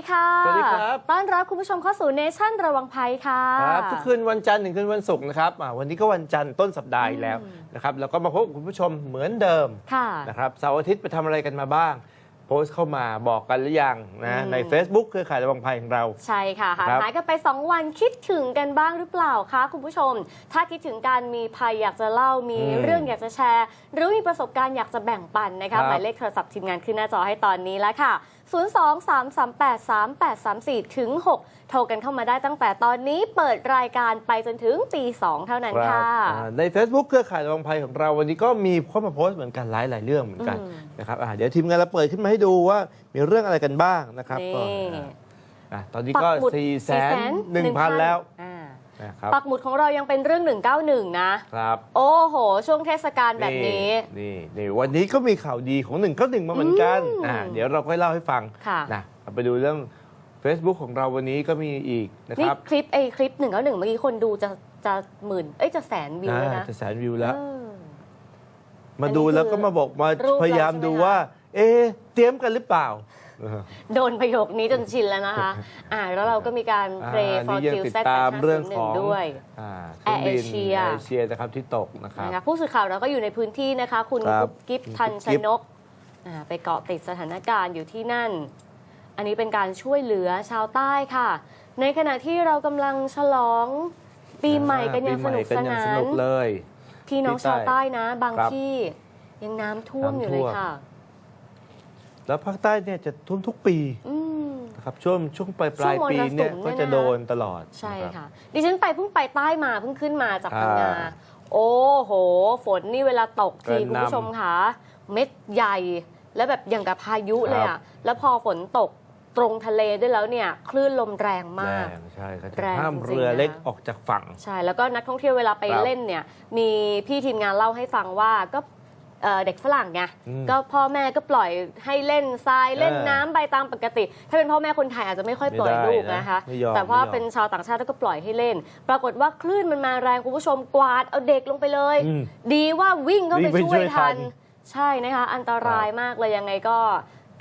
สวัสดีค่ะ สวัสดีครับ ต้อนรับคุณผู้ชมเข้าสู่เนชั่นระวังภัยค่ะ ครับ ทุกคืนวันจันทร์ถึงคืนวันศุกร์นะครับอ่าวันนี้ก็วันจันทร์ต้นสัปดาห์อีกแล้วนะครับ แล้วก็มาพบกับคุณผู้ชมเหมือนเดิมค่ะนะครับเสาร์อาทิตย์ไปทำอะไรกันมาบ้างโพสต์เข้ามาบอกกันหรือยังอืนะมใน Facebook เครือข่ายระวังภัยของเรา ใช่ค่ะห่างครับหายกันไป 2 วันคิดถึงกันบ้างหรือเปล่าคะคุณผู้ชม ถ้าคิดถึงการมีภัยอยากจะเล่ามีอืมเรื่องอยากจะแชร์ หรือมีประสบการณ์อยากจะแบ่งปันนะครัคะบหมายเลขโทรศัพท์ทีมงานขึ้นหน้าจอให้ตอนนี้แล้วค่ะ 023383834 ถึง 6 โทรกันเข้ามาได้ตั้งแต่ตอนนี้เปิดรายการไปจนถึงตี2เท่านั้นครับค่ะอ่าใน Facebook เครือข่ายระวังภัยของเราวันนี้ก็มีเข้ามาโพสต์เหมือนกันหลายหลายๆเรื่องเหมือนกันอืมนะครับอ่าเดี๋ยวทีมงานเราเปิดขึ้นมาให้ดูว่ามีเรื่องอะไรกันบ้างนะครับนี่ก็อ่าอ่าตอนนี้ก็ปัหมุด4ี่แสนหนึ่ง400,000พันแล้วอ่า นะครับปักหมุดของเรายังเป็นเรื่อง 191 นะ ครับ โอ้โห ช่วงเทศกาลแบบนี้ นี่นี่วันนี้ก็มีข่าวดีของหนึ่งก็หนึ่งมาเหมือนกันอืมอ่าเดี๋ยวเราค่อยเล่าให้ฟังค่ะนะเอาไปดูเรื่อง Facebook ของเราวันนี้ก็มีอีกนะคนี่รับคลิปไอ้คลิป191เมื่อกี้คนดูจะจะหมื่นเอ้ยจะแสนวิวเลยอ่านะจะแสนวิวแล้วเออมาดูอันนี้แล้วก็มาบอกมารูปพยายามเราใช่ไหมดูคะว่า เอ๊ะเตรียมกันหรือเปล่าเออ โดนประโยคนี้จนชินแล้วนะคะ อ่าแล้วเราก็มีการ pray อ่า for นี่ยัง Q ติด Z ตามเรื่องของด้วยอ่าแอร์เอเชียแอร์เอเชียนะครับที่ตกนะครับนะคะผู้สื่อข่าวเราก็อยู่ในพื้นที่นะคะ คุณครับกุ๊บกิ๊บคุณทันกุ๊บชกิ๊บนกอ่าไปเกาะติดสถานการณ์อยู่ที่นั่น อันนี้เป็นการช่วยเหลือชาวใต้ค่ะ ในขณะที่เรากำลังฉลองปีใหม่กันอย่างสปีใหนุกกัสอย่นางสนนุกเลยพี่น้องที่ใต้ชาวใต้นะ บางครับที่ยังน้ำท่วมอยู่เลยน้ำท่วมค่ะ แล้วภาคใต้เนี่ยจะท่วมทุกปีอืม นะครับช่วงช่วงปลายปลายช่วงมรสุมปีเนี่ยเนี่ยก็นะจะโดนตลอดใช่นรับ ค่ะ ดิฉันไปเพิ่งไปใต้มาเพิ่งขึ้นมาจากพังงาอ่าโอ้โห ฝนนี่เวลาตกทีกระหน่ำคุณผู้ชมค่ะเม็ดใหญ่ แล้วแบบอย่างกับพายุเลยครัอะบ แล้วพอฝนตกตรงทะเลด้วยแล้วเนี่ย คลื่นลมแรงแรมากงใช่เขาจะแรงห้ามจริงๆเรือเล็กนะ ออกจากฝั่ง ใช่แล้วก็นักท่องเที่ยวเวลาไปครับเล่นเนี่ย มีพี่ทีมงานเล่าให้ฟังว่าก็ เอ่อเด็กฝรั่งไงอืมก็พ่อแม่ก็ปล่อยให้เล่นทรายเล่นเออน้ำไปตามปกติ ถ้าเป็นพ่อแม่คนไทยอาจจะไม่ค่อยปล่อยไม่ได้ลูกนะนะคะไม่ยอมแต่ว่าไม่ยอม เป็นชาวต่างชาติก็ปล่อยให้เล่น ปรากฏว่าคลื่นมันมาแรงคุณผู้ชมกวาดเอาเด็กลงไปเลย อืม ดีว่าวิ่งเข้าไปวิ่งไปช่วยช่วยทัทัน น ใช่นะคะ อันตรายมากเลยยังไงก็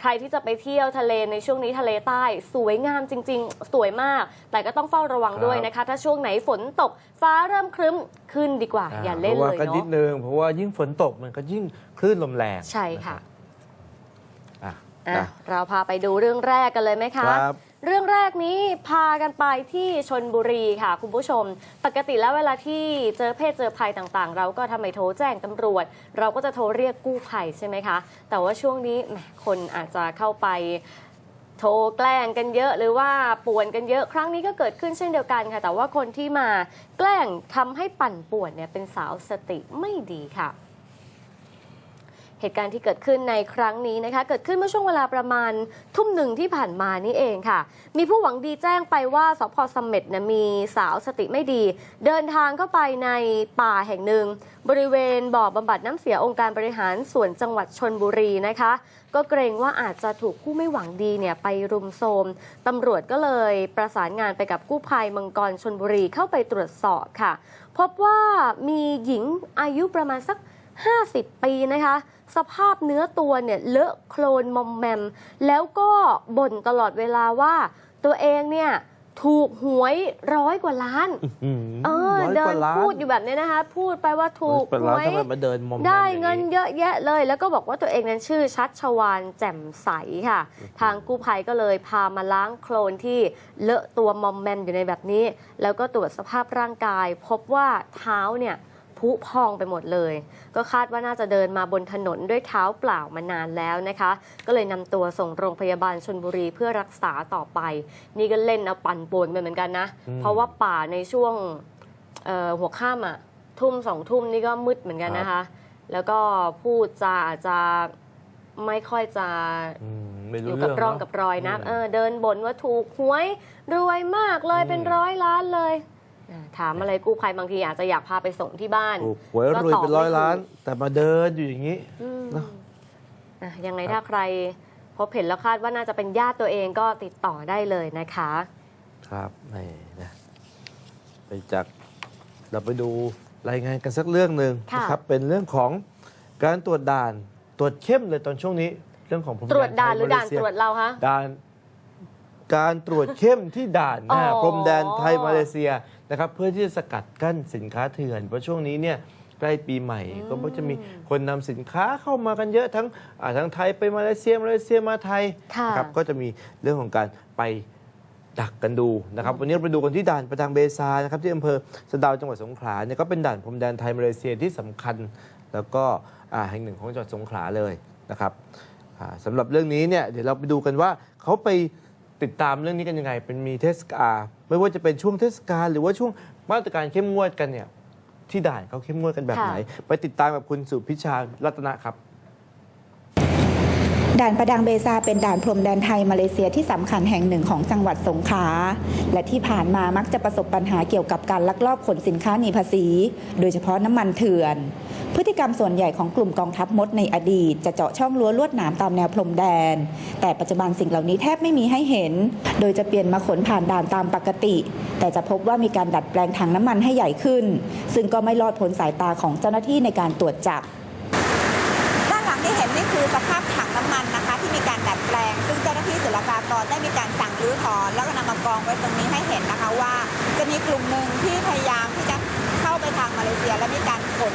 ใครที่จะไปเที่ยวทะเลในช่วงนี้ทะเลใต้ สวยงามจริง ๆ สวยมาก แต่ก็ต้องเฝ้าระวังด้วยนะคะ ถ้าช่วงไหนฝนตกฟ้าเริ่มครึ้มขึ้นดีกว่า อย่าเล่นระเลวังยกันนิดเนาะนึงเพราะว่ายิ่งฝนตกมันก็ยิ่งคลื่นลมแรงใช่ค่ะอะอะนะเราพาไปดูเรื่องแรกกันเลยไหมคะครับ เรื่องแรกนี้พากันไปที่ชนบุรีค่ะคุณผู้ชม ปกติแล้วเวลาที่เจอเพศเจอภัยต่างๆ เราก็ทำไมโทรแจ้งตำรวจ เราก็จะโทรเรียกกู้ภัยใช่ไหมคะ แต่ว่าช่วงนี้คนอาจจะเข้าไปโทรแกล้งกันเยอะหรือว่าป่วนกันเยอะครั้งนี้ก็เกิดขึ้นเช่นเดียวกันค่ะ แต่ว่าคนที่มาแกล้งทำให้ปั่นป่วนเนี่ยเป็นสาวสติไม่ดีค่ะ เหตุการณ์ที่เกิดขึ้นในครั้งนี้นะคะ เกิดขึ้นเมื่อช่วงเวลาประมาณทุ่มหนึ่งที่ผ่านมานี่เองค่ะ มีผู้หวังดีแจ้งไปว่าสพสมเม็ดเนี่ยมีสาวสติไม่ดี เดินทางเข้าไปในป่าแห่งหนึ่ง บริเวณบ่อบำบัดน้ำเสียองค์การบริหารส่วนจังหวัดชนบุรีนะคะ ก็เกรงว่าอาจจะถูกผู้ไม่หวังดีเนี่ยไปรุมโทรมตำรวจก็เลยประสานงานไปกับกู้ภัยมังกรชนบุรีเข้าไปตรวจสอบค่ะ พบว่ามีหญิงอายุประมาณสัก 50 ปีนะคะ สภาพเนื้อตัวเนี่ยเลอะโคลนมอมแมม แล้วก็บ่นตลอดเวลาว่า ตัวเองเนี่ยถูกหวยร้อยกว่าล้านอืมเออร้อยเดิกว่านล้านพูดอยู่แบบนี้นะคะ พูดไปว่าถูกร้อยกว่าหล้านวยทำไมมาเดินมอมแมมได้อย่างเงินเยอะแยะเลย แล้วก็บอกว่าตัวเองนั้นชื่อชัดชวานแจ่มใสค่ะ ทางกู้ภัยก็เลยพามาล้างโคลนที่เลอะตัวมอมแมมอยู่ในแบบนี้ แล้วก็ตรวจสภาพร่างกาย พบว่าเท้าเนี่ย พุพองไปหมดเลย ก็คาดว่าน่าจะเดินมาบนถนนด้วยเท้าเปล่ามานานแล้วนะคะ ก็เลยนำตัวส่งโรงพยาบาลชนบุรีเพื่อรักษาต่อไป นี่ก็เล่นเอาปั่นป่วนไปเหมือนกันนะอืมเพราะว่าป่าในช่วงเอ่อหัวค่ำอะทุ่มสองทุ่มนี่ก็มืดเหมือนกันนะคะ แล้วก็พูดจาอาจจะไม่ค่อยจะอืมไม่อรู้ยู่เรื่กัอบงร่องเนอะกับรอยนะมเออเดินบ่นว่าถูกหวยรวยมากเลยอืมเป็นร้อยล้านเลยอะ ถามอะไรกู้ภัยบางทีอาจจะอยากพาไปส่งที่บ้านถูกหวยก็รวยตอบเป็นร้อยไม่ถูกล้าน แต่มาเดินอยู่อย่างนี้อืมเนอะอะยังไงครับถ้าใครพบเห็นแล้วคาดว่าน่าจะเป็นญาติตัวเองก็ติดต่อได้เลยนะคะ ครับนี่นะไปจากเราไปดูรายงานกันสักเรื่องหนึ่งค่ะนะครับเป็นเรื่องของการตรวจด่านตรวจเข้มเลยตอนช่วงนี้เรื่องของพรมตรวจด่านหรือไทยด่านมเลเซียตรวจเราคะด่านการตรวจเข้มที่ด่านหน้าอ๋อพรมแดนไทยมาเลเซีย นะครับเพื่อที่จะสกัดกั้นสินค้าเถื่อน เพราะช่วงนี้เนี่ยใกล้ปีใหม่ก็จะมีคนนำสินค้าเข้ามากันเยอะทั้งอ่าทั้งไทยไปมาเลเซียมาเลเซียมาไทยค่ะนะครับก็จะมีเรื่องของการไปดักกันดูนะครับวันนี้เราไปดูกันที่ด่านประดังเบซานะครับที่อำเภอสะเดาวจังหวัดสงขลาเนี่ยก็เป็นด่านพรมแดนไทยมาเลเซียที่สำคัญ แล้วก็อ่าแห่งหนึ่งของจังหวัดสงขลาเลยนะครับอ่าสำหรับเรื่องนี้เนี่ยเดี๋ยวเราไปดูกันว่าเขาไปติดตามเรื่องนี้กันยังไง เป็นมีเทศกาล ไม่ว่าจะเป็นช่วงเทศกาลหรือว่าช่วงมาตรการเข้มงวดกันเนี่ยที่ด่านเขาเข้มงวดกันแบบไหน ไปติดตามกับคุณสุพิชารัตนะครับด่านประดังเบซาเป็นด่านพรมแดนไทยมาเลเซียที่สำคัญแห่งหนึ่งของจังหวัดสงขลาและที่ผ่านมามักจะประสบปัญหาเกี่ยวกับการลักลอบขนสินค้าหนีภาษี โดยเฉพาะน้ำมันเถื่อน พฤติกรรมส่วนใหญ่ของกลุ่มกองทัพมดในอดีต จะเจาะช่องรั้วลวดหนามตามแนวพรมแดน แต่ปัจจุบันสิ่งเหล่านี้แทบไม่มีให้เห็น โดยจะเปลี่ยนมาขนผ่านด่านตามปกติ แต่จะพบว่ามีการดัดแปลงถังน้ำมันให้ใหญ่ขึ้น ซึ่งก็ไม่รอดพ้นสายตาของเจ้าหน้าที่ในการตรวจจับด้านหลังที่เห็นนี่คือสภาพถังน้ำมันนะคะ ที่มีการดัดแปลง ซึ่งเจ้าหน้าที่ศุลกากรได้มีการสั่งรื้อถอนแล้วก็นำมากองไว้ตรงนี้ให้เห็นนะคะว่า จะมีกลุ่มหนึ่งที่พยายามที่จะ ทางมาเลเซีย และมีการขน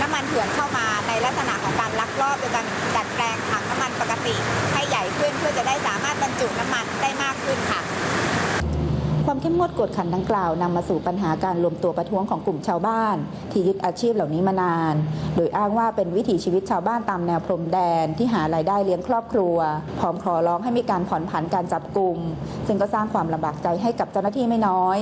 น้ำมันเถื่อนเข้ามาในลักษณะของการลักลอบโดยการดัดแปลงถังน้ำมันปกติ ให้ใหญ่ขึ้นเพื่อจะได้สามารถบรรจุน้ำมันได้มากขึ้นค่ะ ความเข้มงวดกวดขันดังกล่าวนำมาสู่ปัญหาการรวมตัวประท้วงของกลุ่มชาวบ้าน ที่ยึดอาชีพเหล่านี้มานาน โดยอ้างว่าเป็นวิถีชีวิตชาวบ้านตามแนวพรมแดนที่หารายได้เลี้ยงครอบครัว พร้อมขอร้องให้มีการผ่อนผันการจับกลุ่ม ซึ่งก็สร้างความลำบากใจให้กับเจ้าหน้าที่ไม่น้อย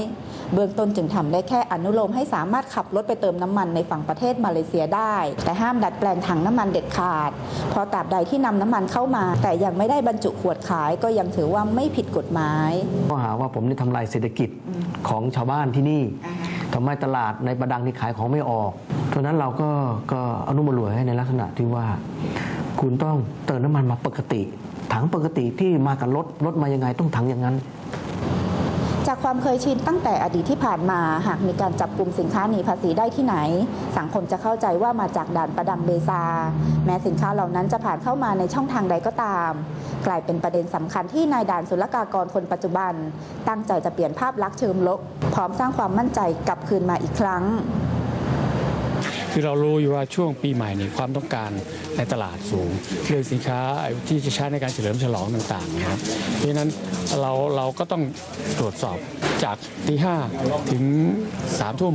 เบื้องต้นจึงทำได้แค่อนุโลมให้สามารถขับรถไปเติมน้ำมันในฝั่งประเทศมาเลเซียได้ แต่ห้ามดัดแปลงถังน้ำมันเด็ดขาดพราะตราบใดที่นำน้ำมันเข้ามา แต่ยังไม่ได้บรรจุขวดขายก็ยังถือว่าไม่ผิดกฎหมาย ก็หาว่าผมนี่ทำลายเศรษฐกิจของชาวบ้านที่นี่ทำให้ตลาดในประดังนี่ขายของไม่ออกเพราะฉะนั้นเราก็ก็อนุโมทนาให้ในลักษณะที่ว่า คุณต้องเติมน้ำมันมาปกติ ถังปกติที่มากับรถรถมายังไงต้องถังอย่างนั้นจาก ความเคยชินตั้งแต่อดีตที่ผ่านมา หากมีการจับกลุ่มสินค้าหนีภาษีได้ที่ไหน สังคมจะเข้าใจว่ามาจากด่านประดังเบซา แม้สินค้าเหล่านั้นจะผ่านเข้ามาในช่องทางใดก็ตาม กลายเป็นประเด็นสำคัญที่นายด่านศุลกากรคนปัจจุบัน ตั้งใจจะเปลี่ยนภาพลักษณ์เชิงลบพร้อมสร้างความมั่นใจกลับคืนมาอีกครั้ง คือเรารู้อยู่ว่าช่วงปีใหม่นี่ความต้องการในตลาดสูงเรื่องสินค้าที่จะใช้ในการเฉลิมฉลองต่างๆนะครับเพราะฉะนั้นเราเราก็ต้องตรวจสอบจากตีห้าถึงสามทุ่ม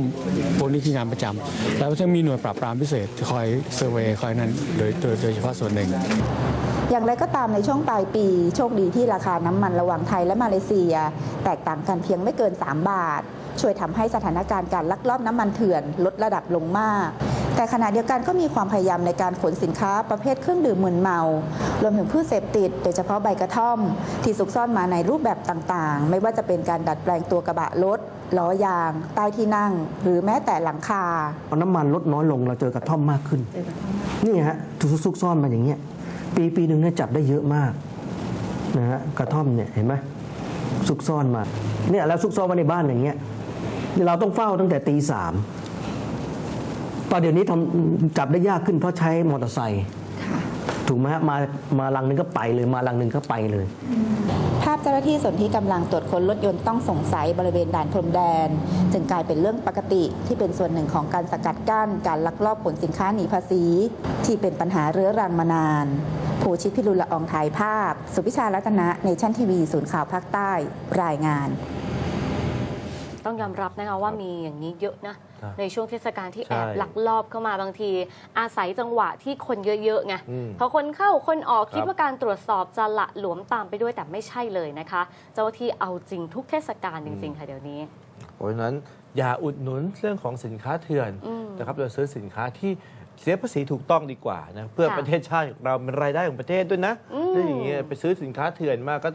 พวกนี้คืองานประจำแล้วจะมีหน่วยปราบปรามพิเศษคอยเซอร์เวยคอยนั้นโดยโดยโดยเฉพาะส่วนหนึ่งอย่างไรก็ตามในช่วงปลายปี โชคดีที่ราคาน้ำมันระหว่างไทยและมาเลเซีย แตกต่างกันเพียงไม่เกิน 3 บาท ช่วยทำให้สถานการณ์การลักลอบน้ำมันเถื่อนลดระดับลงมาก แต่ขณะเดียวกันก็มีความพยายามในการขนสินค้าประเภทเครื่องดื่มมึนเมา รวมถึงพืชเสพติด โดยเฉพาะใบกระท่อม ที่ซุกซ่อนมาในรูปแบบต่างๆ ไม่ว่าจะเป็นการดัดแปลงตัวกระบะรถล้อยาง ใต้ที่นั่ง หรือแม้แต่หลังคาพอน้ำมันลดน้อยลงเราเจอกระท่อมมากขึ้น นี่ฮะถูกซุกซ่อนมาอย่างเงี้ยปีปีหนึ่งเนี่ยจับได้เยอะมากนะฮะกระท่อมเนี่ยเห็นไหมซุกซ่อนมาเนี่ยแล้วซุกซ่อนมาในบ้านอย่างเงี้ยนี่เราต้องเฝ้าตั้งแต่ตีสาม ตอนเดี๋ยวนี้ทำจับได้ยากขึ้นเพราะใช้มอเตอร์ไซค์ถูกไหมฮะมามาลังหนึงก็ไปเลยมาลังหนึงก็ไปเลย ภาพเจ้าหน้าที่ส่วนที่กำลังตรวจค้นรถยนต์ต้องสงสัยบริเวณด่านพรมแดน จึงกลายเป็นเรื่องปกติที่เป็นส่วนหนึ่งของการสกัดกั้น การลักลอบขนสินค้าหนีภาษี ที่เป็นปัญหาเรื้อรังมานานภูชิตพิรุณละอองถ่ายภาพ สุพิชารัตนะ ในชั้นทีวี ศูนย์ข่าวภาคใต้ รายงาน ต้องยอมรับนะคะว่ามีอย่างนี้เยอะนะใช่ในช่วงเทศกาลที่ใช่แอบลักลอบเข้ามาบางที อาศัยจังหวะที่คนเยอะๆไงอืมพอคนเข้าคนออกครับคิดว่าการตรวจสอบจะละหลวมตามไปด้วยแต่ไม่ใช่เลยนะคะ เจ้าหน้าที่เอาจริงทุกเทศกาลจริงๆค่ะเดี๋ยวนี้เพราะฉะนั้นอย่าอุดหนุนเรื่องของสินค้าเถื่อนอืมนะครับเราซื้อสินค้าที่เสียภาษีถูกต้องดีกว่านะเพื่อค่ะประเทศชาติของเราเป็นรายได้ของประเทศด้วยนะอืมถ้าอย่างเงี้ยไปซื้อสินค้าเถื่อนมากก็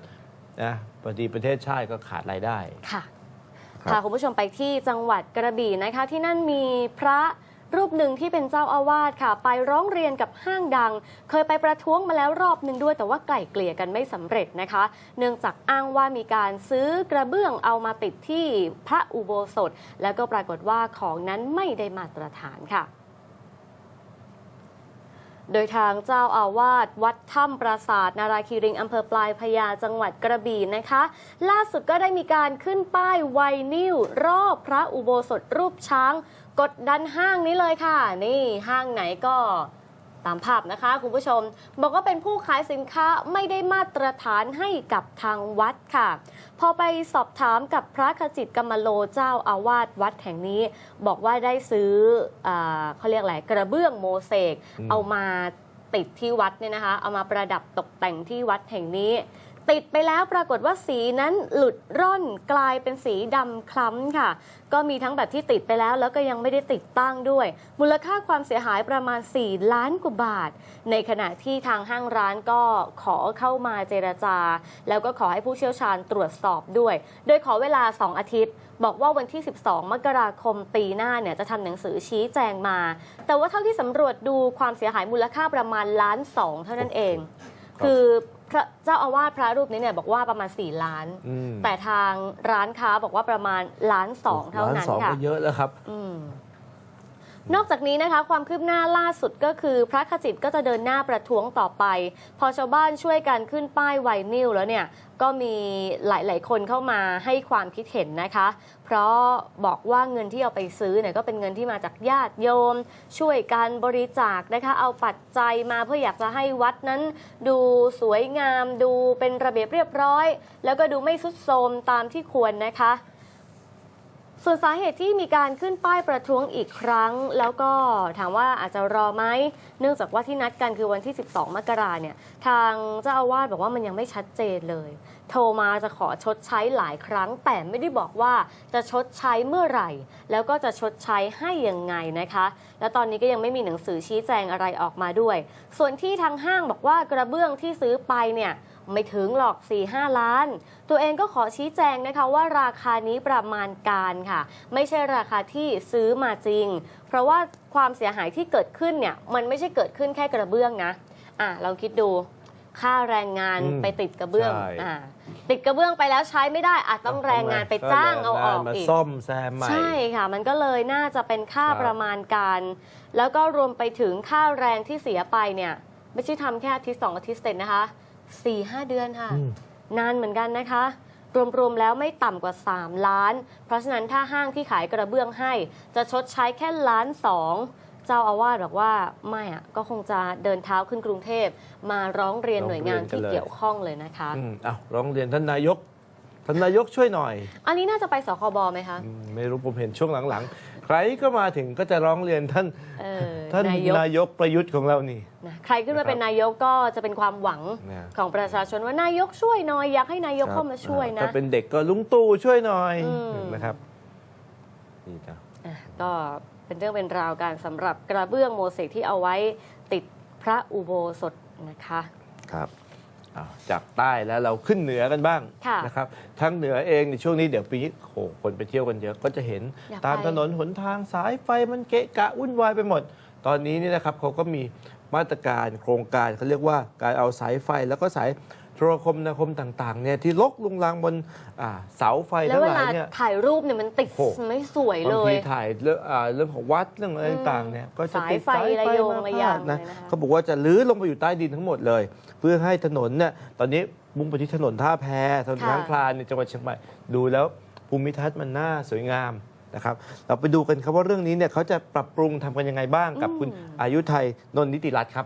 นะพอดีประเทศชาติก็ขาดรายได้ค่ะครับ พาคุณผู้ชมไปที่จังหวัดกระบี่นะคะ ที่นั่นมีพระรูปหนึ่งที่เป็นเจ้าอาวาสค่ะ ไปร้องเรียนกับห้างดัง เคยไปประท้วงมาแล้วรอบหนึ่งด้วย แต่ว่าไกล่เกลี่ยกันไม่สำเร็จนะคะ เนื่องจากอ้างว่ามีการซื้อกระเบื้องเอามาติดที่พระอุโบสถ แล้วก็ปรากฏว่าของนั้นไม่ได้มาตรฐานค่ะ โดยทางเจ้าอาวาสวัดถ้ำปราสาทนาราคีริงอำเภอปลายพญาจังหวัดกระบี่นะคะ ล่าสุดก็ได้มีการขึ้นป้ายไวนิวรอบพระอุโบสถรูปช้าง กดดันห้างนี้เลยค่ะ นี่ห้างไหนก็ ตามภาพนะคะคุณผู้ชม บอกว่าเป็นผู้ขายสินค้าไม่ได้มาตรฐานให้กับทางวัดค่ะ พอไปสอบถามกับพระขจิตกรรมโลเจ้าอาวาสวัดแห่งนี้ บอกว่าได้ซื้ออาเขาเรียกอะไรกระเบื้องโมเสกอืมเอามาติดที่วัดเนี่ยนะคะ เอามาประดับตกแต่งที่วัดแห่งนี้ ติดไปแล้วปรากฏว่าสีนั้นหลุดร่อนกลายเป็นสีดำคล้ำค่ะ ก็มีทั้งแบบที่ติดไปแล้ว แล้วก็ยังไม่ได้ติดตั้งด้วย มูลค่าความเสียหายประมาณ 4 ล้านกว่าบาท ในขณะที่ทางห้างร้านก็ขอเข้ามาเจรจา แล้วก็ขอให้ผู้เชี่ยวชาญตรวจสอบด้วย โดยขอเวลา 2 อาทิตย์ บอกว่าวันที่ 12 มกราคมปีหน้าเนี่ยจะทำหนังสือชี้แจงมา แต่ว่าเท่าที่สำรวจดูความเสียหายมูลค่าประมาณล้านสองเท่านั้นเอง คือ พระเจ้าอาวาสพระรูปนี้เนี่ยบอกว่าประมาณ 4 ล้าน อืมแต่ทางร้านค้าบอกว่าประมาณล้านสองเท่าล้านนั้นสองค่ะ ก็เยอะแล้วครับ อืม นอกจากนี้นะคะความคืบหน้าล่าสุดก็คือ พระขจิตก็จะเดินหน้าประท้วงต่อไป พอชาวบ้านช่วยกันขึ้นป้ายไวนิลแล้วเนี่ยก็มีหลาย ๆ คนเข้ามาให้ความคิดเห็นนะคะ เพราะบอกว่าเงินที่เอาไปซื้อเนี่ยก็เป็นเงินที่มาจากญาติโยม ช่วยกันบริจาคนะคะ เอาปัจจัยมาเพื่ออยากจะให้วัดนั้น ดูสวยงามดูเป็นระเบียบเรียบร้อย แล้วก็ดูไม่สุดโทรมตามที่ควรนะคะ ส่วนสาเหตุที่มีการขึ้นป้ายประท้วงอีกครั้ง แล้วก็ถามว่าอาจจะรอไหมเนื่องจากว่าที่นัดกันคือวันที่ 12 มกราเนี่ยทางเจ้าอาวาสบอกว่ามันยังไม่ชัดเจนเลย โทรมาจะขอชดใช้หลายครั้ง แต่ไม่ได้บอกว่าจะชดใช้เมื่อไหร่ แล้วก็จะชดใช้ให้ยังไงนะคะ และตอนนี้ก็ยังไม่มีหนังสือชี้แจงอะไรออกมาด้วย ส่วนที่ทางห้างบอกว่ากระเบื้องที่ซื้อไปเนี่ย ไม่ถึงหรอก 4-5 ล้าน ตัวเองก็ขอชี้แจงนะคะว่าราคานี้ประมาณการค่ะ ไม่ใช่ราคาที่ซื้อมาจริง เพราะว่าความเสียหายที่เกิดขึ้นเนี่ยมันไม่ใช่เกิดขึ้นแค่กระเบื้องนะอะเราคิดดูค่าแรงงานอืมไปติดกระเบื้องใช่อะติดกระเบื้องไปแล้วใช้ไม่ได้อาจต้องแรงงานไปจ้างเอาออกมาอีกซ่อมแซมใหม่ใช่ค่ะ มันก็เลยน่าจะเป็นค่าครับประมาณการ แล้วก็รวมไปถึงค่าแรงที่เสียไปเนี่ย ไม่ใช่ทำแค่อาทิตย์สองอาทิตย์เสร็จนะคะ สี่ห้าเดือนค่ะ อืม นานเหมือนกันนะคะ รวม ๆ แล้วไม่ต่ำกว่า 3 ล้าน เพราะฉะนั้นถ้าห้างที่ขายกระเบื้องให้ จะชดใช้แค่ล้านสองเจ้าอาวาสบอกว่าไม่อะก็คงจะเดินเท้าขึ้นกรุงเทพมาร้องเรียนหน่วยงานที่เกี่ยวข้องเลยนะคะ อืมอ้าวร้องเรียนท่านนายก ท่านนายกช่วยหน่อยอันนี้น่าจะไปสคบไหมคะ อืมไม่รู้ผมเห็นช่วงหลังๆ ใครก็มาถึงก็จะร้องเรียนท่านเออท่านนายก นายกประยุทธ์ของเรานี่ นะใครขึ้นมาเป็นนายกก็จะเป็นความหวังนะของประชาชนว่านายกช่วยหน่อยอยากให้นายกเข้ามาช่วยนะ ถ้าเป็นเด็กก็ลุงตู่ช่วยหน่อยอืม นะครับนี่จ้ะ อะก็เป็นเรื่องเป็นราวการสำหรับกระเบื้องโมเสกที่เอาไว้ติดพระอุโบสถนะคะ ครับอ้าว จากใต้แล้วเราขึ้นเหนือกันบ้างค่ะนะครับทั้งเหนือเองในช่วงนี้เดี๋ยวปีนี้โหคนไปเที่ยวกันเยอะก็จะเห็นอยากไปตามถนนหนทางสายไฟมันเกะกะวุ่นวายไปหมด ตอนนี้นี่นะครับเขาก็มีมาตรการโครงการเขาเรียกว่าการเอาสายไฟแล้วก็สายโทรคมนาคมต่างๆเนี่ยที่ลกลุงลังบนอ่าเสาไฟแล้วทั้งเวหลาลายเนี่ย ถ่ายรูปเนี่ยมันติดโอ้โห ไม่สวยเลบางย ทีถ่ายเรื่องอ่าเรื่องของวัดเรื่องอะไรอืมต่างๆเนี่ยก็จะติดสายไฟระโยงมาระพยางดนะเลยนะคะ เขาบอกว่าจะลื้อลงไปอยู่ใต้ดินทั้งหมดเลย เพื่อให้ถนนเนี่ยตอนนี้มุ่งไปที่ถนนท่าแพถนนช้างคลานในจังหวัดเชียงใหม่ดูแล้วภูมิทัศน์มันน่าสวยงามนะครับ เราไปดูกันครับว่าเรื่องนี้เนี่ยเขาจะปรับปรุงทำกันยังไงบ้างกับคุณอายุไทยนนท์นิติรัตน์ครับ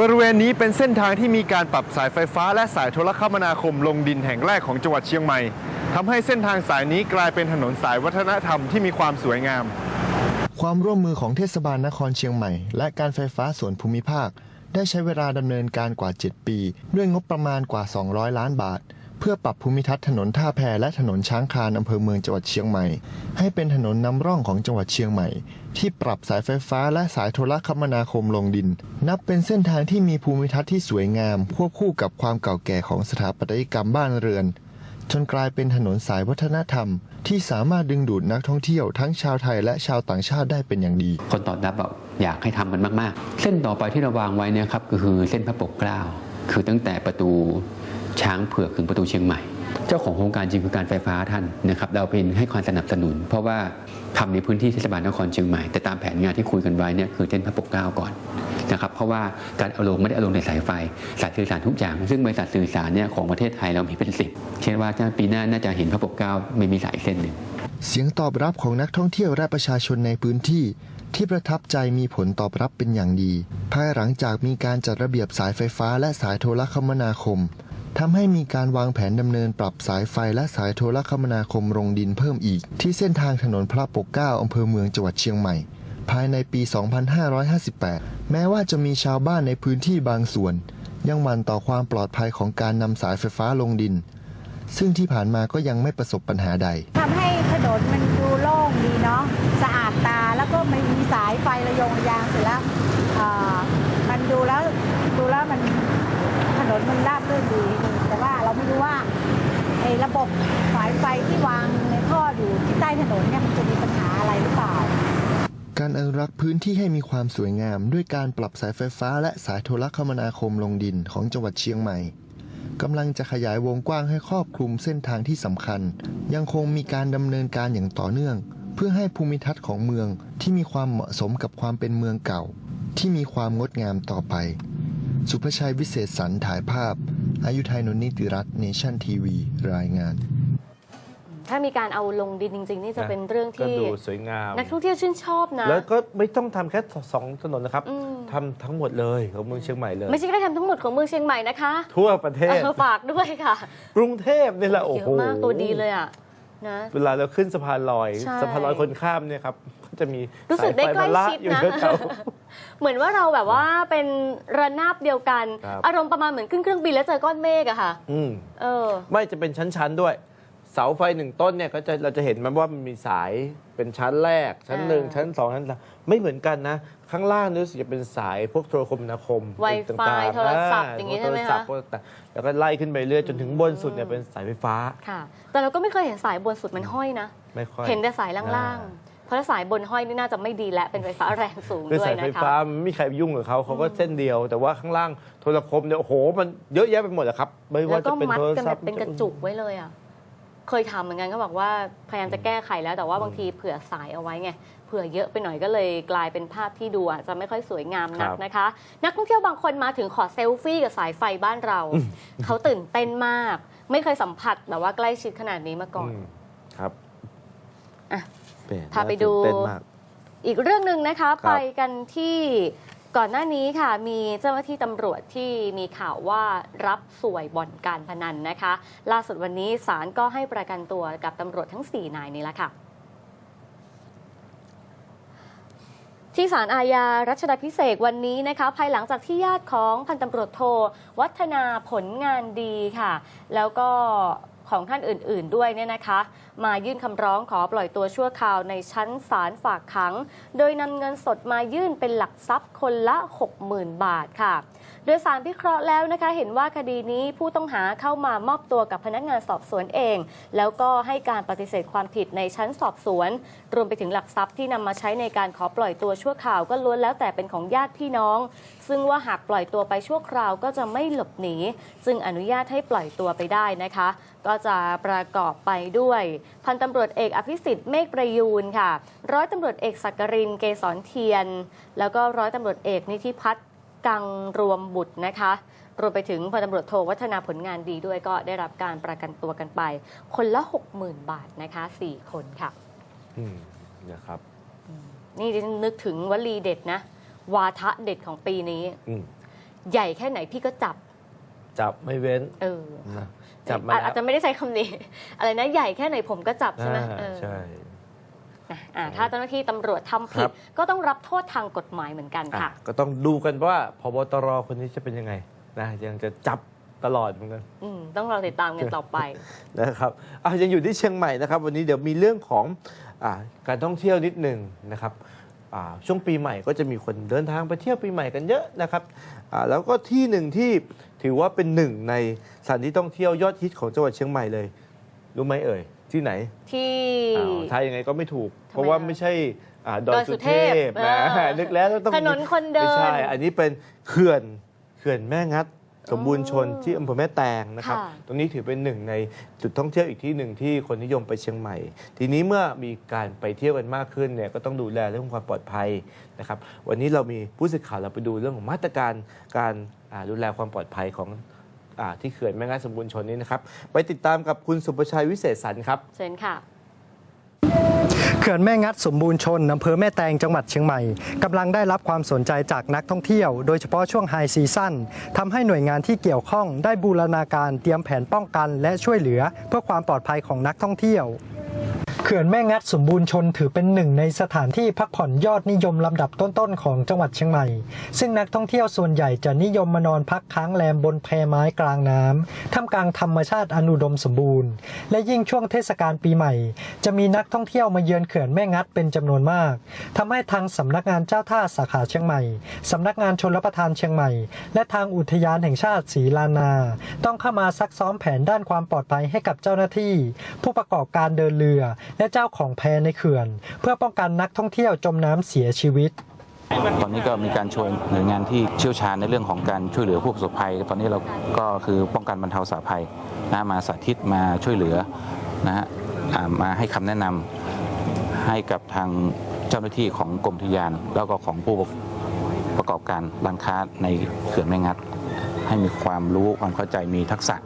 บริเวณนี้เป็นเส้นทางที่มีการปรับสายไฟฟ้าและสายโทรคมนาคมลงดินแห่งแรกของจังหวัดเชียงใหม่ทำให้เส้นทางสายนี้กลายเป็นถนนสายวัฒนธรรมที่มีความสวยงาม ความร่วมมือของเทศบาลนครเชียงใหม่ และการไฟฟ้าส่วนภูมิภาค ได้ใช้เวลาดำเนินการกว่า 7 ปี ด้วยงบประมาณกว่า 200 ล้านบาท เพื่อปรับภูมิทัศน์ถนนท่าแพและถนนช้างคานอำเภอเมืองจังหวัดเชียงใหม่ ให้เป็นถนนนำร่องของจังหวัดเชียงใหม่ ที่ปรับสายไฟฟ้าและสายโทรคมนาคมลงดิน นับเป็นเส้นทางที่มีภูมิทัศน์ที่สวยงาม ควบคู่กับความเก่าแก่ของสถาปัตยกรรมบ้านเรือนจนกลายเป็นถนนสายวัฒนธรรม ที่สามารถดึงดูดนักท่องเที่ยวทั้งชาวไทยและชาวต่างชาติได้เป็นอย่างดี คนตอบรับแบบอยากให้ทำมันมาก ๆ เส้นต่อไปที่เราวางไว้เนี่ยครับก็คือเส้นพระปกเกล้า คือตั้งแต่ประตู ช้างเผือกถึงประตูเชียงใหม่ เจ้าของโครงการจริงคือการไฟฟ้าท่านนะครับเราเป็นให้ความสนับสนุน เพราะว่าทำในพื้นที่เทศบาลนครเชียงใหม่ แต่ตามแผนงานที่คุยกันไว้เนี่ยคือเส้นพระปกเกล้าก่อนนะครับเพราะว่าการเอาลงไม่ได้เอาลงในสายไฟสายสื่อสารทุกอย่าง ซึ่งบริษัทสื่อสารเนี่ยของประเทศไทยเรามีเป็นสิบเช่นว่าปีหน้าน่าจะเห็นพระปกเกล้าไม่มีสายเส้นหนึ่งเสียงตอบรับของนักท่องเที่ยวและประชาชนในพื้นที่ที่ประทับใจมีผลตอบรับเป็นอย่างดี ภายหลังจากมีการจัดระเบียบสายไฟฟ้าและสายโทรคมนาคม ทำให้มีการวางแผนดำเนินปรับสายไฟและสายโทรคมนาคมลงดินเพิ่มอีก ที่เส้นทางถนนพระปกเกล้าอำเภอเมืองจังหวัดเชียงใหม่ ภายในปี 2558 แม้ว่าจะมีชาวบ้านในพื้นที่บางส่วน ยังหวั่นต่อความปลอดภัยของการนำสายไฟฟ้าลงดิน ซึ่งที่ผ่านมาก็ยังไม่ประสบปัญหาใดทำให้ถนนมันดูโล่งดีเนาะสะอาดตาแล้วก็ไม่มีสายไฟระยงระยางเสร็จแล้วเออมันดูแล้ว นมันราบรื่นดี แต่ว่าเราไม่รู้ว่าไอ้ระบบสายไฟที่วางในท่ออยู่ที่ใต้ถนนเนี่ยมันจะมีปัญหาอะไรหรือเปล่า การอนุรักษ์พื้นที่ให้มีความสวยงาม ด้วยการปรับสายไฟฟ้าและสายโทรคมนาคมลงดินของจังหวัดเชียงใหม่กำลังจะขยายวงกว้างให้ครอบคลุมเส้นทางที่สำคัญ ยังคงมีการดำเนินการอย่างต่อเนื่อง เพื่อให้ภูมิทัศน์ของเมืองที่มีความเหมาะสมกับความเป็นเมืองเก่า ที่มีความงดงามต่อไป สุภชัยวิเศษสรรถ่ายภาพ อายุไทยนนท์นิติรัตน์เนชั่นทีวี รายงาน ถ้ามีการเอาลงดินจริง ๆ นี่จะเป็นเรื่องก็ที่ ดูสวยงาม นักท่องเที่ยวชื่นชอบนะ แล้วก็ไม่ต้องทำแค่สองถนนนะครับอืม ทำทั้งหมดเลยของเมืองเชียงใหม่เลย ไม่ใช่แค่ทำทั้งหมดของเมืองเชียงใหม่นะคะทั่วประเทศ เออฝากด้วยค่ะกรุงเทพนี่แหละโอ้เยโหอะมากตัวดีเลยอะนะ เวลาเราขึ้นสะพานลอยใช่ สะพานลอยคนข้ามเนี่ยครับก็ จะมีรู้สึกได้ใกล้สายฟมาะชิดอยู่นะแถวเหมือนว่าเราแบบว่าเป็นระนาบเดียวกันครับอารมณ์ประมาณเหมือนขึ้นเครื่องบินแล้วเจอก้อนเมฆอะค่ะๆอืมเออ ไม่จะเป็นชั้นๆด้วย เสาไฟหนึ่งต้นเนี่ยก็จะเราจะเห็นมันว่ามันมีสายเป็นชั้นแรก ชั้นหนึ่งอ่าชั้นสองชั้นสามไม่เหมือนกันนะ ข้างล่างรู้สึกจะเป็นสายพวกโทรคมนาคม Wi-Fi ต่างๆโทรศัพท์อย่างงี้นี้ใช่ไหมคะพวกต่างๆแล้วก็ไล่ขึ้นไปเรื่อยจนถึงบนสุดเนี่ยเป็นสายไฟฟ้าค่ะ แต่เราก็ไม่เคยเห็นสายบนสุดมันห้อยนะไม่ค่อยเห็นแต่สายล่างๆเพ ราะถ้าสายบนห้อยนี่น่าจะไม่ดีและเป็นไฟฟ้าแรงสูงคือด้วยสายไฟนะคะ ฟ้ามันไม่มีใครไปยุ่งกับเขาเขาก็เส้นเดียว แต่ว่าข้างล่างโทรคมเนี่ยโอ้โห มันเยอะแยะไปหมดอะครับ ไม่แล้ว่าวจะก็เป็นมัดโทรกันศัแบพบท์เป็นกระจุกไว้เลยอะ เคยทำเหมือนกันก็บอกว่าพยายามจะแก้ไขแล้วแต่ว่าบางทีเผื่อสายเอาไว้ไง เผื่อเยอะไปหน่อยก็เลยกลายเป็นภาพที่ดูอาจจะไม่ค่อยสวยงามนักนะคะ นักท่องเที่ยวบางคนมาถึงขอเซลฟี่กับสายไฟบ้านเรา เขาตื่นเต้นมาก ไม่เคยสัมผัสแบบว่าใกล้ชิดขนาดนี้มาก่อน อืมครับ อะ แหม่พาไปดูน่ตื่นเต้นมาก อีกเรื่องหนึ่งนะคะครับไปกันที่ก่อนหน้านี้ค่ะมีเจ้าหน้าที่ตำรวจที่มีข่าวว่ารับสวยบ่อนการพนันนะคะ ล่าสุดวันนี้ศาลก็ให้ประกันตัวกับตำรวจทั้ง 4 นายนี้แล้วค่ะ ที่ศาลอาญารัชดาพิเศษกวันนี้นะคะ ภายหลังจากที่ญาติของพันตำรวจโท วัฒนาผลงานดีค่ะ แล้วก็ ของท่านอื่น ๆ ด้วยเนี่ยนะคะ มายื่นคำร้องขอปล่อยตัวชั่วคราวในชั้นศาลฝากขัง โดยนำเงินสดมายื่นเป็นหลักทรัพย์คนละ 60,000 บาทค่ะ โดยสารพิเคราะห์แล้วนะคะ เห็นว่าคดีนี้ผู้ต้องหาเข้ามามอบตัวกับพนักงานสอบสวนเอง แล้วก็ให้การปฏิเสธความผิดในชั้นสอบสวน รวมไปถึงหลักทรัพย์ที่นำมาใช้ในการขอปล่อยตัวชั่วคราวก็ล้วนแล้วแต่เป็นของญาติพี่น้อง ซึ่งว่าหากปล่อยตัวไปชั่วคราวก็จะไม่หลบหนีจึงอนุญาตให้ปล่อยตัวไปได้นะคะ ก็จะประกอบไปด้วย พันตำรวจเอกอภิสิทธิ์เมฆประยูนค่ะ ร้อยตำรวจเอกสักกรินเกษรเทียน แล้วก็ร้อยตำรวจเอกนิธิพัฒน์ กังรวมบุตรนะคะรวมไปถึงพลตำรวจโทวัฒนาผลงานดีด้วยก็ได้รับการประกันตัวกันไป คนละ 60,000 บาทนะคะ 4 คนค่ะอืมนะครับนี่ดิฉันนึกถึงวลีเด็ดนะ วาทะเด็ดของปีนี้อืมใหญ่แค่ไหนพี่ก็จับ จับไม่เว้น เออนะจับมาอาแล้วอาจจะไม่ได้ใช้คำนี้ อะไรนะ ใหญ่แค่ไหนผมก็จับใช่ไหมอ่าเออใช่นะอ่า ถ้าเจ้าหน้าที่ตำรวจทำผิครัดบก็ต้องรับโทษทางกฎหมายเหมือนกันอะค่ะ ก็ต้องดูกันว่าพบตรคนนี้จะเป็นยังไงนะยังจะจับตลอดเหมือนกันอืมต้องรอติดตามกันต่อไปนะครับอะยังอยู่ที่เชียงใหม่นะครับ วันนี้เดี๋ยวมีเรื่องของอาการท่องเที่ยวนิดหนึ่งนะครับอ่าช่วงปีใหม่ก็จะมีคนเดินทางไปเที่ยวปีใหม่กันเยอะนะครับอ่าแล้วก็ที่หนึ่งที่ถือว่าเป็นหนึ่งในสถานที่ท่องเที่ยวยอดฮิตของจังหวัดเชียงใหม่เลย รู้ไหมเอ่ย ที่ไหนที่ อ้าวทายยังไงก็ไม่ถูกทำไมเพราะว่าอะไม่ใช่อ่าดอยดอยสุสุเทเทพพนะเออนึกแล้วต้องถนนคนเดินไม่ใช่ อันนี้เป็นเขื่อนเขื่อนแม่งัดสมบูรณ์ชนที่อำเภอแม่แตงนะครับ ค่ะ ตรงนี้ถือเป็นหนึ่งในจุดท่องเที่ยวอีกที่หนึ่งที่คนนิยมไปเชียงใหม่ ทีนี้เมื่อมีการไปเที่ยวกันมากขึ้นเนี่ยก็ต้องดูแลเรื่องความปลอดภัยนะครับ วันนี้เรามีผู้สื่อข่าวเราไปดูเรื่องของมาตรการการอ่าดูแลความปลอดภัยของอา ที่เขื่อนแม่งานสมบูรณ์ชนนี้นะครับ ไปติดตามกับคุณสุประชัยวิเศษสรรครับ เชิญค่ะเขื่อนแม่งัดสมบูรณ์ชนอำเภอแม่แตงจังหวัดเชียงใหม่กำลังได้รับความสนใจจากนักท่องเที่ยว โดยเฉพาะช่วงไฮซีซั่นทำให้หน่วยงานที่เกี่ยวข้องได้บูรณาการเตรียมแผนป้องกัน และช่วยเหลือเพื่อความปลอดภัยของนักท่องเที่ยว เขื่อนแม่งัดสมบูรณ์ชนถือเป็นหนึ่งในสถานที่พักผ่อนยอดนิยมลำดับต้นๆของจังหวัดเชียงใหม่ ซึ่งนักท่องเที่ยวส่วนใหญ่จะนิยมมานอนพักค้างแรมบนแพไม้กลางน้ำท่ามกลางธรรมชาติอนุดมสมบูรณ์ และยิ่งช่วงเทศกาลปีใหม่ จะมีนักท่องเที่ยวมาเยือนเขื่อนแม่งัดเป็นจำนวนมากทำให้ทางสำนักงานเจ้าท่าสาขาเชียงใหม่สำนักงานชนรับประทานเชียงใหม่ และทางอุทยานแห่งชาติศรีลานา ต้องเข้ามาซักซ้อมแผนด้านความปลอดภัยให้กับเจ้าหน้าที่ ผู้ประกอบการเดินเรือและเจ้าของแพในเขื่อน เพื่อป้องกันนักท่องเที่ยวจมน้ำเสียชีวิตตอนนี้ก็มีการชวนหน่วยงานที่เชี่ยวชาญในเรื่องของการช่วยเหลือผู้ประสบภัย ตอนนี้เราก็คือป้องกันบรรเทาสาภัยนะมาสาธิตมาช่วยเหลือนะฮะมาให้คำแนะนำให้กับทางเจ้าหน้าที่ของกรมทยาน แล้วก็ของผู้ประกอบการร้านค้าในเขื่อนแม่งัด ให้มีความรู้ความเข้าใจมีทักษะ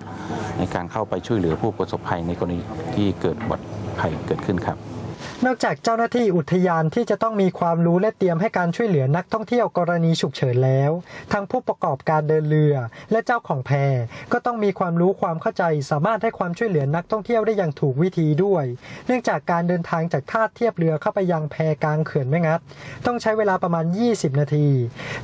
ในการเข้าไปช่วยเหลือผู้ประสบภัยในกรณีที่เกิดอุบัติภัยเกิดขึ้นครับ นอกจากเจ้าหน้าที่อุทยานที่จะต้องมีความรู้และเตรียมให้การช่วยเหลือนักท่องเที่ยวกรณีฉุกเฉินแล้วทางผู้ประกอบการเดินเรือ และเจ้าของแพก็ต้องมีความรู้ความเข้าใจ สามารถให้ความช่วยเหลือนักท่องเที่ยวได้อย่างถูกวิธีด้วย เนื่องจากการเดินทางจากท่าเทียบเรือเข้าไปยังแพกลางเขื่อนแม่งัด ต้องใช้เวลาประมาณ 20 นาที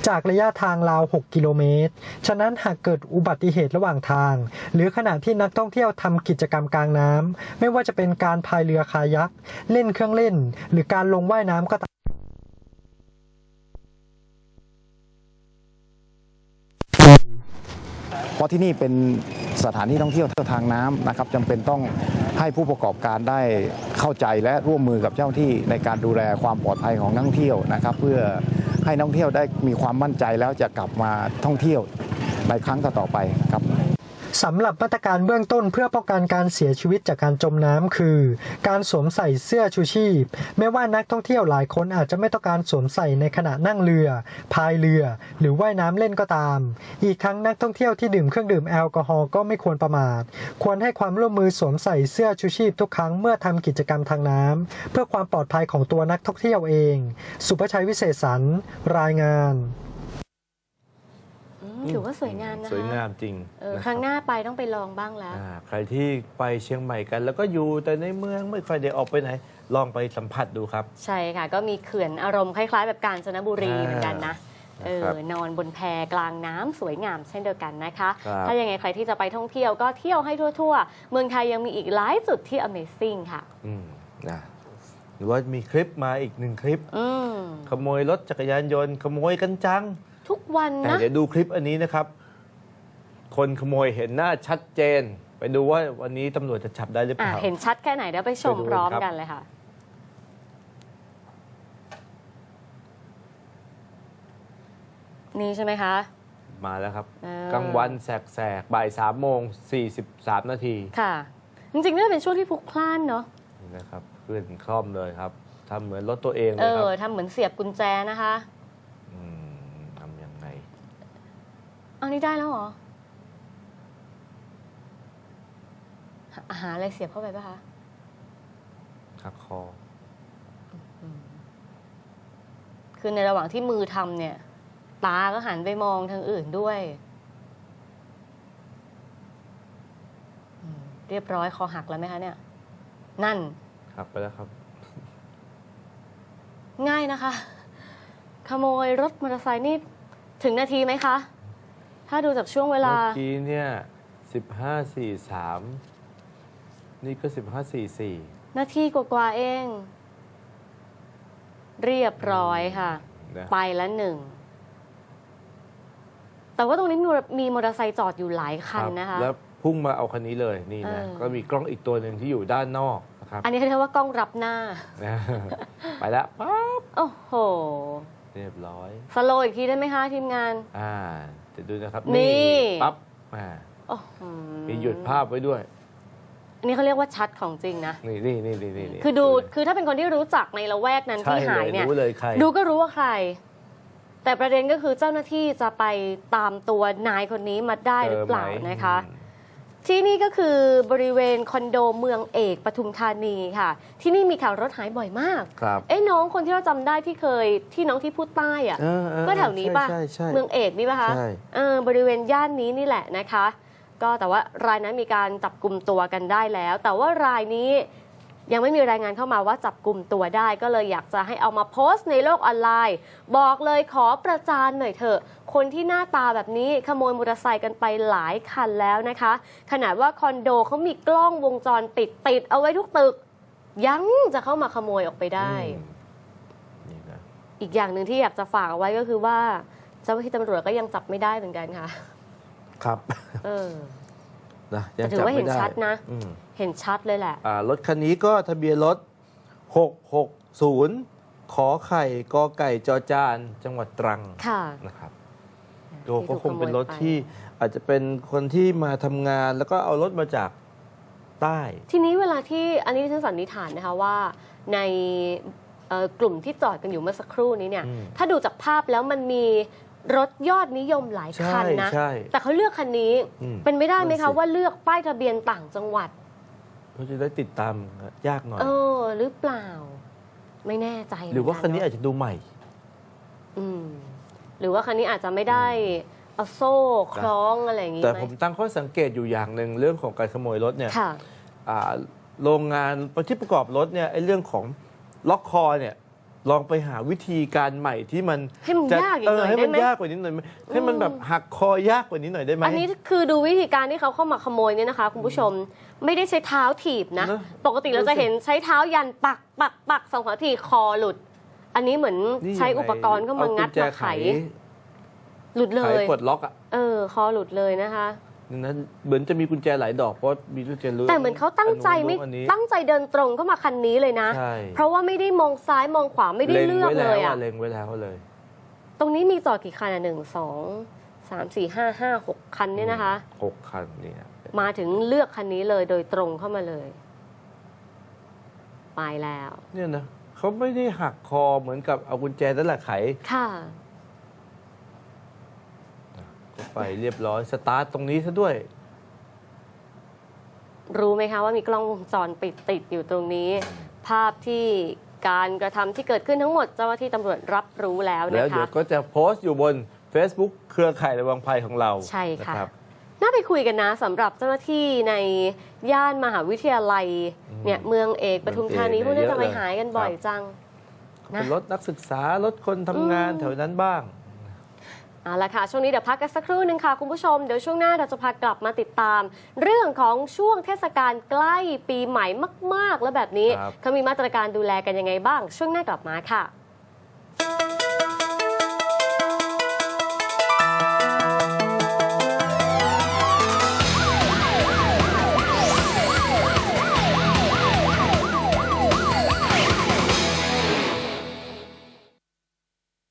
จากระยะทางราว 6 กิโลเมตร ฉะนั้นหากเกิดอุบัติเหตุระหว่างทาง หรือขณะที่นักท่องเที่ยวทำกิจกรรมกลางน้ำไม่ว่าจะเป็นการพายเรือคายักเล่นเครื่องเล่น หรือการลงว่ายน้ำก็ตามเพราะที่นี่เป็นสถานที่ท่องเที่ยวทางน้ำนะครับจำเป็นต้องให้ผู้ประกอบการได้เข้าใจและร่วมมือกับเจ้าหน้าที่ในการดูแลความปลอดภัยของนักท่องเที่ยวนะครับ เพื่อให้นักท่องเที่ยวได้มีความมั่นใจแล้วจะกลับมาท่องเที่ยวในครั้งต่อๆไปครับ สำหรับมาตรการเบื้องต้นเพื่อป้องกันการเสียชีวิตจากการจมน้ำคือ การสวมใส่เสื้อชูชีพไม่ว่านักท่องเที่ยวหลายคนอาจจะไม่ต้องการสวมใส่ในขณะนั่งเรือ พายเรือ หรือว่ายน้ำเล่นก็ตาม อีกทั้งนักท่องเที่ยวที่ดื่มเครื่องดื่มแอลกอฮอล์ก็ไม่ควรประมาท ควรให้ความร่วมมือสวมใส่เสื้อชูชีพทุกครั้งเมื่อทำกิจกรรมทางน้ำเพื่อความปลอดภัยของตัวนักท่องเที่ยวเอง สุภชัยวิเศษสรรรายงาน ถือว่าสวยงามนะคะสวยงามจริงเออนะครั้งหน้าไปต้องไปลองบ้างแล้วอ่าใครที่ไปเชียงใหม่กัน แล้วก็อยู่แต่ในเมืองไม่ค่อยได้ออกไปไหน ลองไปสัมผัสดูครับ ใช่ค่ะ ก็มีเขื่อนอารมณ์คล้ายๆ แบบกาญจนบุรีอ่าเหมือนกันนะเอนะครับอนอนบนแพกลางน้ำสวยงามเช่นเดียวกันนะคะครับถ้ายังไงใครที่จะไปท่องเที่ยวก็เที่ยวให้ทั่ว ๆ เมืองไทยยังมีอีกหลายจุดที่ Amazing ค่ะ อืมนะหรือว่ามีคลิปมาอีกหนึ่งคลิปอืมขโมยรถจักรยานยนต์ ขโมยกันจังทุก วันแต่นะ เดี๋ยวดูคลิปอันนี้นะครับ คนขโมยเห็นหน้าชัดเจน ไปดูว่าวันนี้ตำรวจจะจับได้หรือเปอะล่า เห็นชัดแค่ไหนเดี๋ยวไปชมไปดูพร้อมครับกันเลยค่ะนี่ใช่ไหมคะ มาแล้วครับเออกลางวันแสกๆบ่ายสามโมงสี่สิบสามนาทีค่ะ จริงๆน่าจะเป็นช่วงที่พลุกพล่านเนาะนะครับ ขึ้นคล่อมเลยครับทำเหมือนรถตัวเองเลเอยครับอทำเหมือนเสียบกุญแจนะคะ มทำยังไง เอานี่ได้แล้วเหรอหาอาหารอะไรเสียบเข้าไปปะคะหักคอ คือในระหว่างที่มือทำเนี่ย ตาก็หันไปมองทางอื่นด้วยอืมเรียบร้อยคอหักแล้วไหมคะเนี่ย นั่น หักไปแล้วครับ ง่ายนะคะ ขโมยรถมอเตอร์ไซค์นี่ถึงนาทีไหมคะ ถ้าดูจากช่วงเวลา เมื่อกี้เนี่ยสิบห้าสี่สามนี่ก็สิบห้าสี่สี่นาทีกว่าๆเอง เรียบร้อยค่ะ นะไปแล้วหนึ่ง แต่ว่าตรงนี้มีมีมอเตอร์ไซค์จอดอยู่หลายคันนะคะแล้วพุ่งมาเอาคันนี้เลยนี่นะเออ ก็มีกล้องอีกตัวหนึ่งที่อยู่ด้านนอกนะครับอันนี้เขาเรียกว่ากล้องรับหน้า นะ ไปแล้วปั๊บโอ้โห เรียบร้อย สโลว์อีกทีได้ไหมคะทีมงาน อ่า เดี๋ยวดูนะครับนี่ปั๊บอ่าโอ้โหมีหยุดภาพไว้ด้วย อันนี้เขาเรียกว่าชัดของจริงนะ นี่นี่นี่นี่นี่คือดูคือถ้าเป็นคนที่รู้จักในละแวกนั้นใช่ที่หายเนี่ยรู้เลยใครดูก็รู้ว่าใคร แต่ประเด็นก็คือเจ้าหน้าที่จะไปตามตัวนายคนนี้มาได้หรือเปล่าจไหมนะคะ ที่นี่ก็คือบริเวณคอนโดเมืองเอกปทุมธานีค่ะ ที่นี่มีข่าวรถหายบ่อยมาก ครับ เอ้น้องคนที่เราจำได้ที่เคยที่น้องที่พูดใต้อะเออเออก็แถวนี้ป่ะ ใช่ใช่ใช่ เมืองเอกนี่ป่ะคะใช่ เออบริเวณย่านนี้นี่แหละนะคะ ก็แต่ว่ารายนั้นมีการจับกลุ่มตัวกันได้แล้ว แต่ว่ารายนี้ ยังไม่มีรายงานเข้ามาว่าจับกลุ่มตัวได้ ก็เลยอยากจะให้เอามาโพสต์ในโลกออนไลน์ บอกเลยขอประจานหน่อยเถอะ คนที่หน้าตาแบบนี้ขโมยมอเตอร์ไซค์กันไปหลายคันแล้วนะคะ ขนาดว่าคอนโดเขามีกล้องวงจรปิดติดเอาไว้ทุกตึก ยังจะเข้ามาขโมยออกไปได้นี่นะอีกอย่างหนึ่งที่อยากจะฝากเอาไว้ก็คือว่าเจ้าหน้าที่ตำรวจก็ยังจับไม่ได้เหมือนกันค่ะ ครับ เออ นะยัแต่งถือจับว่าเห็ไม่นได้ชัดนะอืมเห็นชัดเลยแหละอ่ารถคันนี้ก็ทะเบียนรถ 660 ขอไข่กอไก่จอจาน จังหวัดตรังค่ะนะครับที่โดก็คงเป็นรถถูกขโมยไปที่อาจจะเป็นคนที่มาทำงานแล้วก็เอารถมาจากใต้ ทีนี้เวลาที่อันนี้ที่ฉันสันนิษฐานนะคะว่าในเอ่อกลุ่มที่จอดกันอยู่เมื่อสักครู่นี้เนี่ยอืมถ้าดูจากภาพแล้วมันมี รถยอดนิยมหลายคันนะใช่แต่เขาเลือกคันนี้ อืมเป็นไม่ได้ไหมนั่นคะสิ ว่าเลือกป้ายทะเบียนต่างจังหวัดเพราะจะได้ติดตามยากหน่อย เออ หรือเปล่า ไม่แน่ใจหรือว่าคันนี้เะอาจจะดูใหม่ อืม หรือว่าคันนี้อาจจะไม่ได้เอาโซ่คล้องอะไรอย่างงี้แต่ไหมผมตั้งข้อสังเกตอยู่อย่างหนึ่งเรื่องของการขโมยรถเนี่ยค่ะ อ่าโรงงานที่ประกอบรถเนี่ยไอ้เรื่องของล็อกคอเนี่ย ลองไปหาวิธีการใหม่ที่มันให้มันจะยากอีกเอหน่ออยให้ได้มันไหม ยากกว่านี้หน่อยไหมให้มันแบบหักคอยากกว่านี้หน่อยได้ไหม อันนี้คือดูวิธีการที่เขาเข้ามาขโมยเนี่ยนะคะคุณผู้ชมไม่ได้ใช้เท้าถีบนะ นะปกติเราจะเห็นใช้เท้ายันปักปักปักสองสามทีคอหลุด อันนี้เหมือนนี่ใช้อุปกรณ์เข้ามางัดเอกุญแจมาไขหลุดเลไขย ปลดล็อกอะ เออ คอหลุดเลยนะคะ ดังนั้นเหมือนจะมีกุญแจหลายดอกเพราะมีกุญแจรู้แต่เหมือนเขาตั้งใจไม่อันนี้ตั้งใจเดินตรงเข้ามาคันนี้เลยนะ ใช่เพราะว่าไม่ได้มองซ้ายมองขวาไม่ได้เลือกงไว้เลแล้วยอะ เล็งไว้แล้วเลย ตรงนี้มีจอดกี่คันอะหนึ่งสองสามสี่ห้าห้าหกคันเนี่ยนะคะ หกคันเนี่ยมาถึงเลือกคันนี้เลยโดยตรงเข้ามาเลย ไปแล้ว เนี่ยนะเขาไม่ได้หักคอเหมือนกับเอากุญแจนั่นแหละไข ค่ะ ไปเรียบร้อยสตาร์ทตรงนี้ซะด้วย รู้ไหมคะว่ามีกล้องวงจรปิดติดอยู่ตรงนี้ ภาพที่การกระทำที่เกิดขึ้นทั้งหมดเจ้าหน้าที่ตำรวจรับรู้แล้วแล้นะวเดี๋ยคะวก็จะโพสต์อยู่บน Facebook เครือข่ายระวังภัยของเราใช่ค่ะนรับน่าไปคุยกันนะสำหรับเจ้าหน้าที่ในย่านมหาวิทยาลัยอืมเนี่ยเมืองเอกปทุมธานีเมืพวอกงเอกนี้จะไปเยอะเลยหายกันบ่อยครับจังนะเป็นรถนักศึกษารถคนทำงานอืมแถวนั้นบ้าง เอาละค่ะ ช่วงนี้เดี๋ยวพักกันสักครู่หนึ่งค่ะ คุณผู้ชม เดี๋ยวช่วงหน้าเราจะพากลับมาติดตาม เรื่องของช่วงเทศกาลใกล้ปีใหม่มาก ๆ แล้วแบบนี้ครับเขามีมาตรการดูแลกันยังไงบ้าง ช่วงหน้ากลับมาค่ะ